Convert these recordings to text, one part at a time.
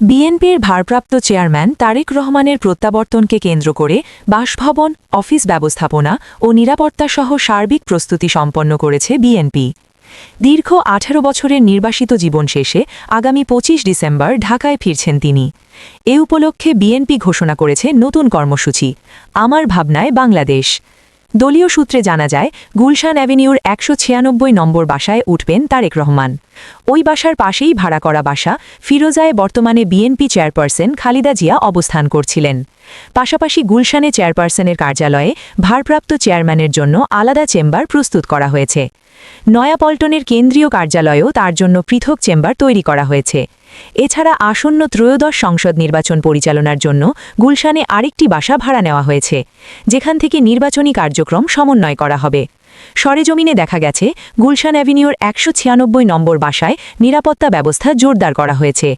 বিএনপির ভারপ্রাপ্ত চেয়ারম্যান তারেক রহমানের প্রত্যাবর্তনকে কেন্দ্র করে বাসভবন, অফিস ব্যবস্থাপনা ও নিরাপত্তাসহ সার্বিক প্রস্তুতি সম্পন্ন করেছে বিএনপি। দীর্ঘ আঠারো বছরের নির্বাসিত জীবন শেষে আগামী ২৫ ডিসেম্বর ঢাকায় ফিরছেন তিনি। এ উপলক্ষে বিএনপি ঘোষণা করেছে নতুন কর্মসূচি, আমার ভাবনায় বাংলাদেশ। দলীয় সূত্রে জানা যায়, গুলশান অ্যাভিনিউর একশো ছিয়ানব্বই নম্বর বাসায় উঠবেন তারেক রহমান। ওই বাসার পাশেই ভাড়া করা বাসা ফিরোজায় বর্তমানে বিএনপি চেয়ারপারসন খালিদা জিয়া অবস্থান করছিলেন। পাশাপাশি গুলশানে চেয়ারপারসনের কার্যালয়ে ভারপ্রাপ্ত চেয়ারম্যানের জন্য আলাদা চেম্বার প্রস্তুত করা হয়েছে। নয়াপল্টনের কেন্দ্রীয় কার্যালয়েও তার জন্য পৃথক চেম্বার তৈরি করা হয়েছে। এছাড়া আসন্ন ত্রয়োদশ সংসদ নির্বাচন পরিচালনার জন্য গুলশানে আরেকটি বাসা ভাড়া নেওয়া হয়েছে, যেখান থেকে নির্বাচনী কার্যক্রম সমন্বয় করা হবে। সরেজমিনে দেখা গেছে, গুলশান অ্যাভিনিউর একশো ছিয়ানব্বই নম্বর বাসায় নিরাপত্তা ব্যবস্থা জোরদার করা হয়েছে।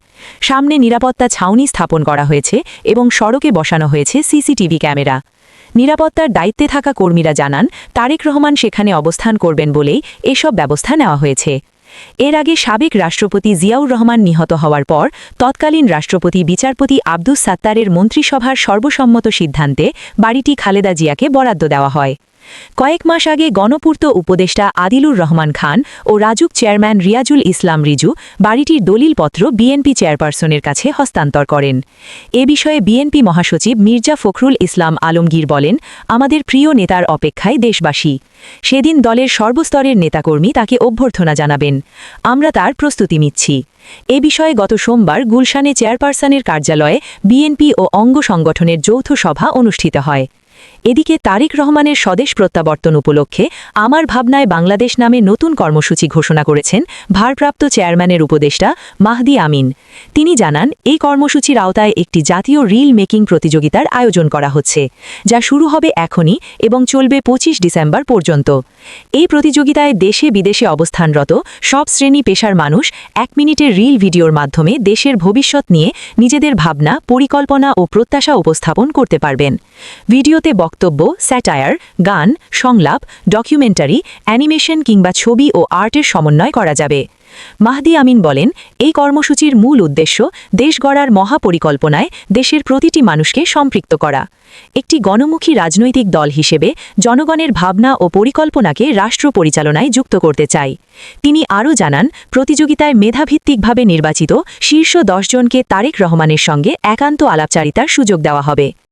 সামনে নিরাপত্তা ছাউনি স্থাপন করা হয়েছে এবং সড়কে বসানো হয়েছে সিসিটিভি ক্যামেরা। নিরাপত্তার দায়িত্বে থাকা কর্মীরা জানান, তারেক রহমান সেখানে অবস্থান করবেন বলেই এসব ব্যবস্থা নেওয়া হয়েছে। এর আগে সাবেক রাষ্ট্রপতি জিয়াউর রহমান নিহত হওয়ার পর তৎকালীন রাষ্ট্রপতি বিচারপতি আব্দুস সাত্তারের মন্ত্রিসভার সর্বসম্মত সিদ্ধান্তে বাড়িটি খালেদা জিয়াকে বরাদ্দ দেওয়া হয়। কয়েক মাস আগে গণপূর্ত উপদেষ্টা আদিলুর রহমান খান ও রাজুক চেয়ারম্যান রিয়াজুল ইসলাম রিজু বাড়িটির দলিলপত্র বিএনপি চেয়ারপারসনের কাছে হস্তান্তর করেন। এ বিষয়ে বিএনপি মহাসচিব মির্জা ফখরুল ইসলাম আলমগীর বলেন, আমাদের প্রিয় নেতার অপেক্ষায় দেশবাসী। সেদিন দলের সর্বস্তরের নেতাকর্মী তাকে অভ্যর্থনা জানাবেন। আমরা তার প্রস্তুতি নিচ্ছি। এ বিষয়ে গত সোমবার গুলশানে চেয়ারপারসনের কার্যালয়ে বিএনপি ও অঙ্গ সংগঠনের যৌথ সভা অনুষ্ঠিত হয়। এদিকে তারিক রহমানের স্বদেশ প্রত্যাবর্তন উপলক্ষে আমার ভাবনায় বাংলাদেশ নামে নতুন কর্মসূচি ঘোষণা করেছেন ভারপ্রাপ্ত চেয়ারম্যানের উপদেষ্টা মাহদি আমিন। তিনি জানান, এই কর্মসূচির আওতায় একটি জাতীয় রিল মেকিং প্রতিযোগিতার আয়োজন করা হচ্ছে, যা শুরু হবে এখনই এবং চলবে ২৫ ডিসেম্বর পর্যন্ত। এই প্রতিযোগিতায় দেশে বিদেশে অবস্থানরত সব শ্রেণি পেশার মানুষ এক মিনিটের রিল ভিডিওর মাধ্যমে দেশের ভবিষ্যৎ নিয়ে নিজেদের ভাবনা, পরিকল্পনা ও প্রত্যাশা উপস্থাপন করতে পারবেন। ভিডিওতে বক্তব্য, স্যাটায়ার, গান, সংলাপ, ডকুমেন্টারি, অ্যানিমেশন কিংবা ছবি ও আর্টের সমন্বয় করা যাবে। মাহদি আমিন বলেন, এই কর্মসূচির মূল উদ্দেশ্য দেশ গড়ার মহাপরিকল্পনায় দেশের প্রতিটি মানুষকে সম্পৃক্ত করা। একটি গণমুখী রাজনৈতিক দল হিসেবে জনগণের ভাবনা ও পরিকল্পনাকে রাষ্ট্র পরিচালনায় যুক্ত করতে চাই। তিনি আরও জানান, প্রতিযোগিতায় মেধাভিত্তিকভাবে নির্বাচিত শীর্ষ দশজনকে তারেক রহমানের সঙ্গে একান্ত আলাপচারিতার সুযোগ দেওয়া হবে।